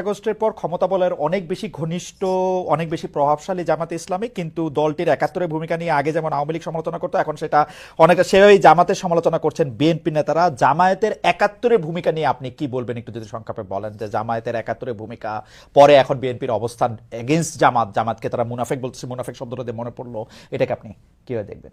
আগস্টের পর ক্ষমতা বলের অনেক বেশি ঘনিষ্ঠ, অনেক বেশি প্রভাবশালী জামাতে ইসলামী, কিন্তু দলটির একাত্তরের ভূমিকা নিয়ে আগে যেমন আওয়ামী লীগ সমালোচনা করতো, এখন সেটা অনেকটা সেভাবেই জামাতের সমালোচনা করছেন বিএনপি নেতারা। জামায়াতের একাত্তরের ভূমিকা নিয়ে আপনি কি বলবেন একটু যদি সংক্ষেপে বলেন যে জামায়াতের একাত্তরের ভূমিকা পরে এখন বিএনপির অবস্থান এগেনস্ট জামাত, জামাতকে তারা মুনাফেক বলতেছে, মুনাফেক শব্দটা দিয়ে মনে পড়ল, এটাকে আপনি কীভাবে দেখবেন?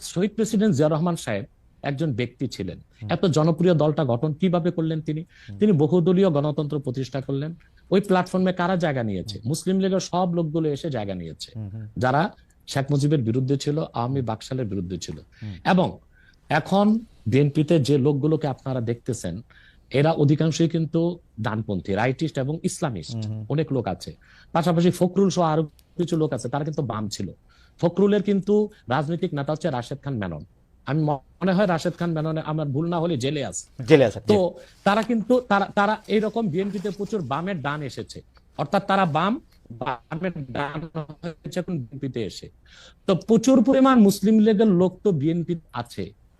শহীদ প্রেসিডেন্ট জিয়া রহমান সাহেব একজন ব্যক্তি ছিলেন। এত জনপ্রিয় দলটা গঠন কীভাবে করলেন তিনি? তিনি বহুদলীয় গণতন্ত্র প্রতিষ্ঠা করলেন। ওই প্ল্যাটফর্মে কারা জায়গা নিয়েছে? মুসলিম লীগের সব লোকগুলো এসে জায়গা নিয়েছে। যারা শেখ মুজিবের বিরুদ্ধে ছিল আওয়ামী বাকশালের বিরুদ্ধে ছিল। এবং এখন বিএনপিতে যে লোকগুলোকে আপনারা দেখতেছেন এরা অধিকাংশই কিন্তু ডানপন্থী রাইটিস্ট এবং ইসলামিস্ট। অনেক লোক আছে। পাশাপাশি ফখরুল সহ আরও কিছু লোক আছে তারা কিন্তু বাম ছিল। ফখরুলের কিন্তু রাজনৈতিক নেতা হচ্ছে রাশেদ খান মেনন। আমি মনে হয় রাশেদ খান মেননে আমার ভুল না হলে জেলে আছে। জেলে আছে তো তারা কিন্তু তারা তারা এইরকম বিএনপিতে প্রচুর বামের ডান এসেছে। অর্থাৎ তারা বাম বামের ডান হয়েছে এখন বিএনপিতে এসে। তো প্রচুর পরিমাণ মুসলিম লীগের লোক তো বিএনপি আছে।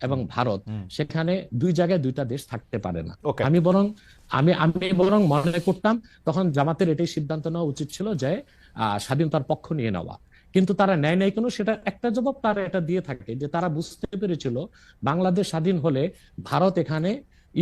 এবং ভারত সেখানে দুই জায়গায় দুইটা দেশ থাকতে পারে না। আমি বরং আমি আমি বরং মনে করতাম তখন জামাতের এটাই সিদ্ধান্ত নেওয়া উচিত ছিল যে আহ, স্বাধীনতার পক্ষ নিয়ে নেওয়া। কিন্তু তারা নেয় নাই কোনো সেটা একটা জবাব তারা এটা দিয়ে থাকে যে তারা বুঝতে পেরেছিল বাংলাদেশ স্বাধীন হলে ভারত এখানে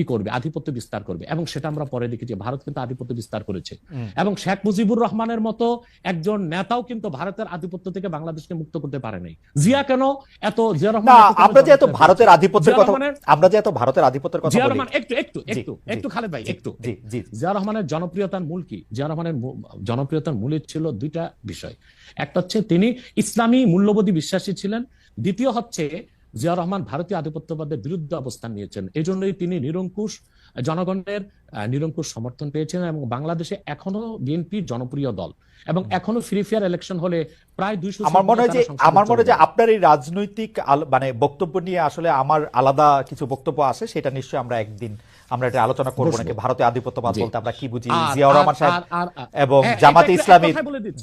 ই করবে আধিপত্য বিস্তার করবে। এবং সেটা আমরা পরে দেখেছি ভারত কিন্তু আধিপত্য বিস্তার করেছে। এবং শেখ মুজিবুর রহমানের মতো একজন নেতাও কিন্তু ভারতের আধিপত্য থেকে বাংলাদেশকে মুক্ত করতে পারে নাই। জিয়া কেন এত জিয়া রহমান আমরা যে এত ভারতের আধিপত্যের কথা আমরা যে এত ভারতের আধিপত্যের কথা জিয়া রহমান একটু একটু একটু একটু খালেদ ভাই একটু জি জি জিয়া রহমানের জনপ্রিয়তার মূল কি? জিয়া রহমানের জনপ্রিয়তার মূলে ছিল দুইটা বিষয়। একটা হচ্ছে তিনি ইসলামী মূল্যবোধী বিশ্বাসী ছিলেন দ্বিতীয় হচ্ছে জিয়া রহমান ভারতীয় আধিপত্যবাদের বিরুদ্ধে অবস্থান নিয়েছেন। এজন্যই তিনি নিরঙ্কুশ জনগণের নিরঙ্কুশ সমর্থন পেয়েছিলেন এবং বাংলাদেশে এখনও বিএনপি জনপ্রিয় দল। এবং এখনও ফ্রি ফেয়ার ইলেকশন হলে প্রায় দুইশো আমার মনে হয় যে আমার মনে হয় যে আপনার এই রাজনৈতিক মানে বক্তব্য নিয়ে আসলে আমার আলাদা কিছু বক্তব্য আছে সেটা নিশ্চয়ই আমরা একদিন আমরা এটা আলোচনা করব। নাকি ভারতীয় আধিপত্যবাদ। বলতে আমরা কি বুঝি? জিয়াউর রহমান সাহেব এবং হ্যাঁ, জামাতে ইসলামী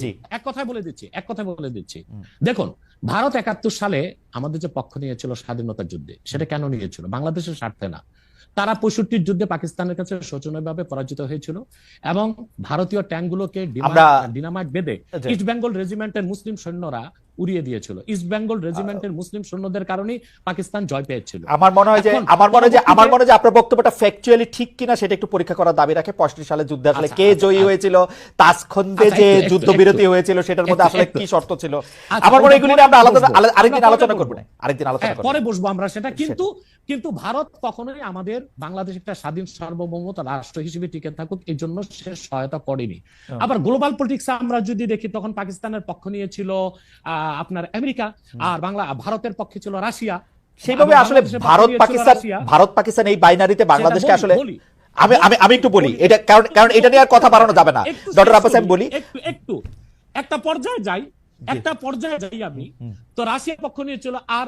জি। এক কথায় বলে দিচ্ছি এক কথায় বলে দিচ্ছি। দেখুন ভারত একাত্তর সালে আমাদের যে পক্ষ নিয়েছিল স্বাধীনতার যুদ্ধে সেটা কেন নিয়েছিল? বাংলাদেশের স্বার্থে না। তারা পঁয়ষট্টির যুদ্ধে পাকিস্তানের কাছে শোচনীয়ভাবে পরাজিত হয়েছিল এবং ভারতীয় ট্যাঙ্ক গুলোকে ডিনামাইট বেঁধে ইস্ট বেঙ্গল রেজিমেন্টের মুসলিম সৈন্যরা উড়িয়ে দিয়েছিল। ইস্ট বেঙ্গল রেজিমেন্টের মুসলিম সৈন্যদের কারণেই পাকিস্তান জয় পেয়েছিল। আমার মনে হয় যে আমার মনে হয় যে আমার মনে হয় যে আপনার বক্তব্যটা ফ্যাকচুয়ালি ঠিক কিনা সেটা একটু পরীক্ষা করার দাবি রাখে। পঁয়ষট্টি সালে যুদ্ধে আসলে আচ্ছা, কে আচ্ছা, জয়ী আচ্ছা। হয়েছিল তাসখন্দে যে যুদ্ধবিরতি হয়েছিল সেটার মধ্যে আসলে কি শর্ত ছিল? আমার মনে হয় এগুলি আমরা আলাদা আরেকদিন আলোচনা বসবো। করব না। আরেকদিন আলোচনা হ্যাঁ, করব পরে বসবো আমরা সেটা। কিন্তু কিন্তু ভারত কখনোই আমাদের বাংলাদেশ একটা স্বাধীন সার্বভৌমত রাষ্ট্র হিসেবে টিকে থাকুক এই জন্য সে সহায়তা করেনি। হ্যাঁ। আবার গ্লোবাল পলিটিক্স আমরা যদি দেখি তখন পাকিস্তানের পক্ষ নিয়েছিল আহ, আপনার আমেরিকা আর বাংলা ভারতের পক্ষে ছিল রাশিয়া। সেইভাবে আসলে ভারত পাকিস্তান ভারত পাকিস্তান এই বাইনারিতে বাংলাদেশকে আসলে। আমি আমি আমি একটু বলি। এটা কারণ কারণ এটা নিয়ে আর কথা বাড়ানো যাবে না। ডক্টর আব্বাস আমি বলি। একটু একটু। একটা পর্যায়ে যাই। একটা পর্যায়ে যাই আমি। তো রাশিয়া পক্ষ নিয়ে চলো আর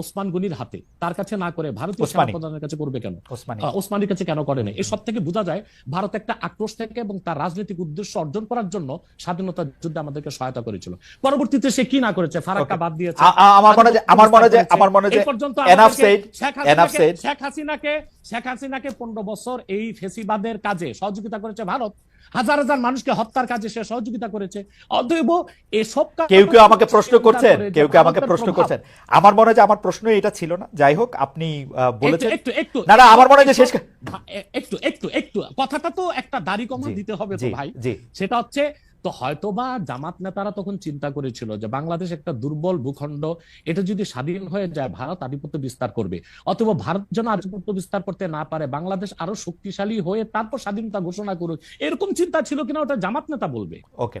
ওসমান গনির হাতে। তার কাছে না করে ভারতীয় ওসমানী। সেনাপ্রধানের কাছে করবে কেন? ওসমানীর কাছে কেন করে না এসব থেকে বোঝা যায় ভারত একটা আক্রোশ থেকে এবং তার রাজনৈতিক উদ্দেশ্য অর্জন করার জন্য স্বাধীনতা যুদ্ধে আমাদেরকে সহায়তা করেছিল। পরবর্তীতে সে কি না করেছে? ফারাক্কা বাদ দিয়েছে। আমার মনে হয় আমার মনে হয় যে- আমার মনে হয় যে পর্যন্ত said, শেখ enough হাসিনাকে শেখ হাসিনাকে শেখ হাসিনাকে পনেরো বছর এই ফেসিবাদের কাজে সহযোগিতা করেছে ভারত। হাজার হাজার মানুষকে হত্যার কাজে সে সহযোগিতা করেছে। অতএব এসব কেউ কেউ আমাকে প্রশ্ন করছেন? কেউ কেউ আমাকে প্রশ্ন করছেন। আমার মনে হয় যে আমার প্রশ্ন এটা ছিল না। যাই হোক আপনি বলেছেন। একটু একটু। না না আমার মনে হয় যে শেষ একটু একটু একটু কথাটা তো একটা দাড়ি কমা দিতে হবে তো ভাই। সেটা হচ্ছে তো হয়তোবা জামাত নেতারা তখন চিন্তা করেছিল যে বাংলাদেশ একটা দুর্বল ভূখণ্ড, এটা যদি স্বাধীন হয়ে যায়, ভারত আধিপত্য বিস্তার করবে। অথবা ভারত যেন আধিপত্য বিস্তার করতে না পারে, বাংলাদেশ আরও শক্তিশালী হয়ে তারপর স্বাধীনতা ঘোষণা করুক, এরকম চিন্তা ছিল কিনা, ওটা জামাত নেতা বলবে। ওকে।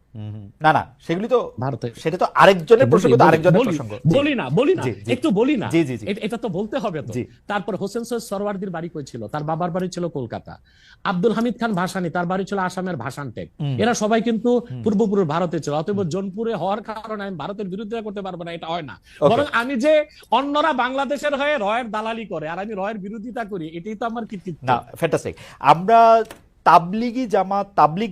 না না সেগুলি তো ভারতে সেটা তো আরেকজনের প্রসঙ্গ তো আরেকজনের প্রসঙ্গ। বলি না বলি না। একটু বলি না। এটা তো বলতে হবে তো। তারপর হোসেন সৈয়দ সরওয়ার্দির বাড়ি কই ছিল? তার বাবার বাড়ি ছিল কলকাতা। আব্দুল হামিদ খান ভাসানি তার বাড়ি ছিল আসামের ভাসান টেক। হুম। এরা সবাই কিন্তু পূর্বপুরুষ ভারতে ছিল। অতএব জোনপুরে হওয়ার কারণে আমি ভারতের বিরুদ্ধে করতে পারব না এটা হয় না। বরং আমি যে অন্যরা বাংলাদেশের হয়ে রয়ের দালালি করে আর আমি রয়ের বিরোধিতা করি এটাই তো আমার কৃতিত্ব। না ফ্যান্টাস্টিক আমরা তাবলিগি জামাত তাবলিগ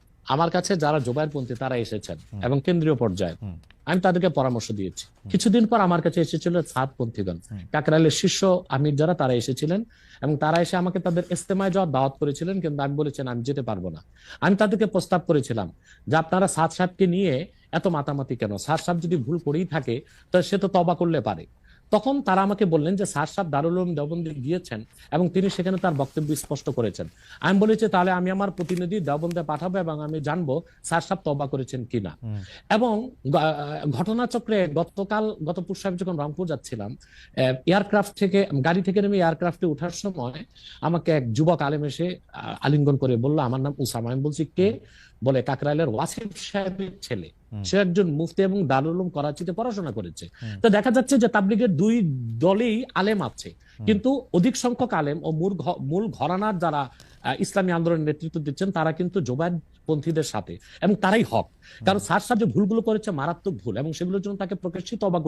আমার কাছে যারা জোবাইরপন্থী তারা এসেছেন এবং কেন্দ্রীয় পর্যায়ে। আমি তাদেরকে পরামর্শ দিয়েছি। কিছুদিন পর আমার কাছে এসেছিল সাতপন্থীগণ। হুম। কাকরাইলের শীর্ষ আমির যারা তারা এসেছিলেন এবং তারা এসে আমাকে তাদের ইস্তেমায় যাওয়ার দাওয়াত করেছিলেন কিন্তু আমি বলেছেন আমি যেতে পারব না। আমি তাদেরকে প্রস্তাব করেছিলাম যে আপনারা সাত সাহেবকে নিয়ে এত মাতামাতি কেন? সাত সাহেব যদি ভুল করেই থাকে তো সে তো তবা করলে পারে। তখন তারা আমাকে বললেন যে সার সাহেব দারুল উলুম দেওবন্দে গিয়েছেন এবং তিনি সেখানে তার বক্তব্য স্পষ্ট করেছেন। আমি বলেছি তাহলে আমি আমার প্রতিনিধি দেওবন্দে পাঠাবো এবং আমি জানব সার সাহেব তবা করেছেন কিনা? এবং ঘটনাচক্রে গতকাল গত পুরুষ যখন রংপুর যাচ্ছিলাম এয়ারক্রাফট থেকে গাড়ি থেকে নেমে এয়ারক্রাফটে ওঠার সময় আমাকে এক যুবক আলেম এসে আলিঙ্গন করে বলল আমার নাম উসামা। আমি বলছি কে? বলে কাকরাইলের ওয়াসিফ সাহেবের ছেলে। সে একজন মুফতি এবং দারুল উলুম করাচিতে পড়াশোনা করেছে। তো দেখা যাচ্ছে যে তাবলিগের দুই দলেই আলেম আছে। কিন্তু অধিক সংখ্যক আলেম ও মূল মূল ঘরানার যারা ইসলামী আন্দোলনের নেতৃত্ব দিচ্ছেন তারা কিন্তু জোবায়ের পন্থীদের সাথে। এবং তারাই হক। কারণ সার সাহেব যে ভুলগুলো করেছে মারাত্মক ভুল এবং সেগুলোর জন্য তাকে প্রকাশ্যিত অবাক